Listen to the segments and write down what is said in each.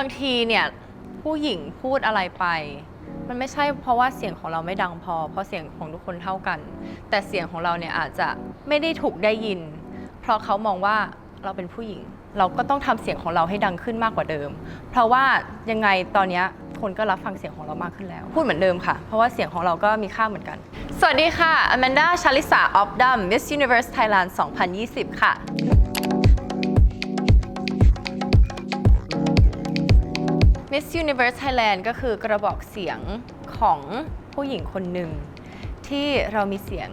บางทีเนี่ยผู้หญิงพูดอะไรไป มันไม่ใช่เพราะว่าเสียงของเราไม่ดังพอ เพราะเสียงของทุกคนเท่ากัน แต่เสียงของเราเนี่ยอาจจะไม่ได้ถูกได้ยิน เพราะเขามองว่าเราเป็นผู้หญิง เราก็ต้องทำเสียงของเราให้ดังขึ้นมากกว่าเดิม เพราะว่ายังไงตอนนี้คนก็รับฟังเสียงของเรามากขึ้นแล้ว พูดเหมือนเดิมค่ะ เพราะว่าเสียงของเราก็มีค่าเหมือนกัน สวัสดีค่ะ อแมนดา ชาลิสา ออฟดัม Miss Universe Thailand 2020 ค่ะ Miss Universe Thailand ก็คือกระบอกเสียงของผู้หญิงคนหนึ่ง ที่เรามีเสียง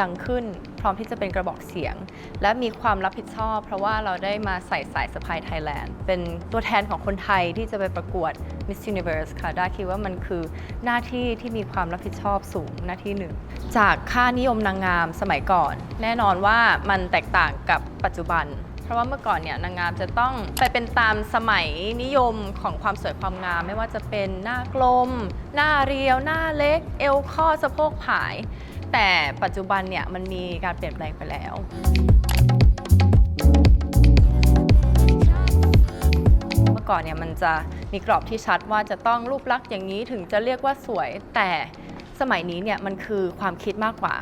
ดังขึ้น พร้อมที่จะเป็นกระบอกเสียง และมีความรับผิดชอบ เพราะว่าเราได้มาใส่สายสะพายไทยแลนด์เป็นตัวแทนของคนไทยที่จะไปประกวด Miss Universe ค่ะด้าคิดว่ามันคือหน้าที่ที่มีความรับผิดชอบสูงหน้าที่หนึ่ง จากค่านิยมนางงามสมัยก่อน แน่นอนว่ามันแตกต่างกับปัจจุบัน เพราะว่าเมื่อก่อนเนี่ยนางงามจะต้องไปเป็นตามสมัยนิยมของความสวยความงาม ไม่ว่าจะเป็นหน้ากลม หน้าเรียว หน้าเล็ก เอวข้อสะโพกผาย แต่ปัจจุบันเนี่ยมันมีการเปลี่ยนแปลงไปแล้วเมื่อก่อนเนี่ยมันจะมีกรอบที่ชัดว่าจะต้องรูปลักษณ์อย่างนี้ถึงจะเรียกว่าสวย แต่สมัยนี้เนี่ยมันคือความคิดมากกว่า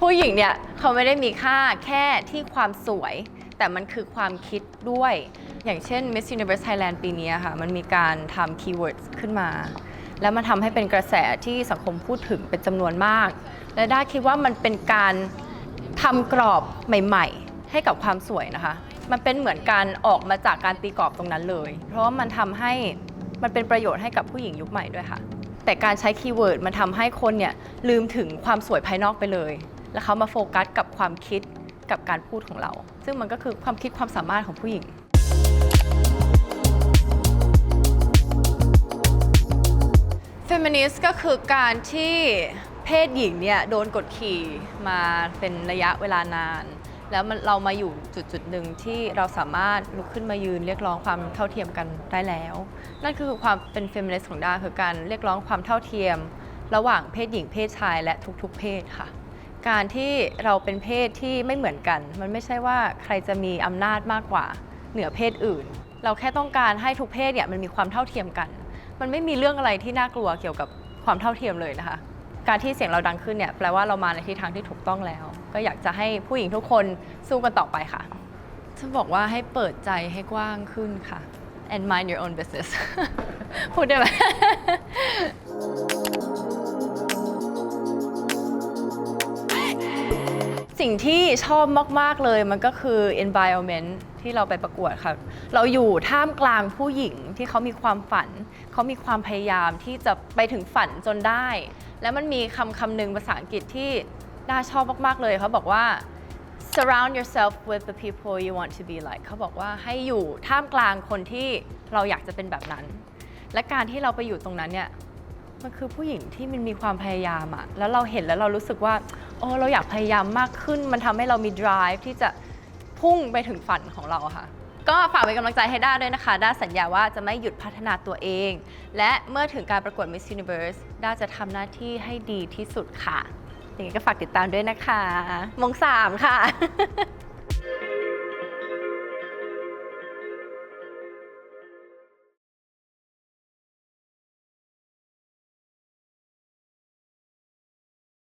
ผู้หญิงเนี่ยเขาไม่ได้มีค่าแค่ที่ความสวย แต่มันคือความคิดด้วย อย่างเช่น Miss Universe Thailand ปีนี้ค่ะ มันมีการทำ keywords ขึ้นมา แล้วมันทำให้เป็นกระแสที่สังคมพูดถึงเป็นจำนวนมาก และด้าคิดว่ามันเป็นการทำกรอบใหม่ ๆ ให้กับความสวยนะคะ มันเป็นเหมือนการออกมาจากการตีกรอบตรงนั้นเลย เพราะว่ามันทำให้มันเป็นประโยชน์ให้กับผู้หญิงยุคใหม่ด้วยค่ะ แต่การใช้คีย์เวิร์ดมันทำให้คนเนี่ยลืมถึงความสวยภายนอกไปเลย แล้วเขามาโฟกัสกับความคิด กับการพูดของเรา ซึ่งมันก็คือความคิดความสามารถของผู้หญิง เฟมินิสต์ก็คือการที่เพศหญิงเนี่ยโดนกดขี่มาเป็นระยะเวลานาน แล้วมันเรามาอยู่จุดจุดหนึ่งที่เราสามารถลุกขึ้นมายืนเรียกร้องความเท่าเทียมกันได้แล้ว นั่นคือความเป็นเฟมินิสต์ของดาคือการเรียกร้องความเท่าเทียม ระหว่างเพศหญิงเพศชายและทุกๆ เพศค่ะ การที่เราเป็นเพศที่ไม่เหมือนกัน มันไม่ใช่ว่าใครจะมีอำนาจมากกว่าเหนือเพศอื่น เราแค่ต้องการให้ทุกเพศเนี่ยมันมีความเท่าเทียมกัน มันไม่มีเรื่องอะไรที่น่ากลัวเกี่ยวกับความเท่าเทียมเลยนะคะ การที่เสียงเราดังขึ้นเนี่ยแปลว่าเรามาในทิศทางที่ถูกต้องแล้ว ก็อยากจะให้ผู้หญิงทุกคนสู้กันต่อไปค่ะฉันบอกว่าให้เปิดใจให้กว้างขึ้นค่ะ and mind your own business พูดได้ไหม สิ่งที่ชอบมาก ๆ เลยมันก็คือ environment ที่เราไปประกวดค่ะ เราอยู่ท่ามกลางผู้หญิงที่เขามีความฝัน เขามีความพยายามที่จะไปถึงฝันจนได้ แล้วมันมีคำคำหนึ่งภาษาอังกฤษที่น่าชอบมาก ๆ เลยเขาบอกว่า surround yourself with the people you want to be like เขาบอกว่าให้อยู่ท่ามกลางคนที่เราอยากจะเป็นแบบนั้น และการที่เราไปอยู่ตรงนั้นเนี่ย มันคือผู้หญิงที่มันมีความพยายามอะแล้วเราเห็นแล้วเรารู้สึกว่าโอ้เราอยากพยายามมากขึ้น มันทำให้เรามี drive ที่จะพุ่งไปถึงฝันของเราอะค่ะ ก็ฝากเป็นกำลังใจให้ด้าด้วยนะคะ ด้าสัญญาว่าจะไม่หยุดพัฒนาตัวเอง และเมื่อถึงการประกวด Miss Universe ด้าจะทำหน้าที่ให้ดีที่สุดค่ะอย่างนี้ก็ฝากติดตามด้วยนะคะ มงสามค่ะ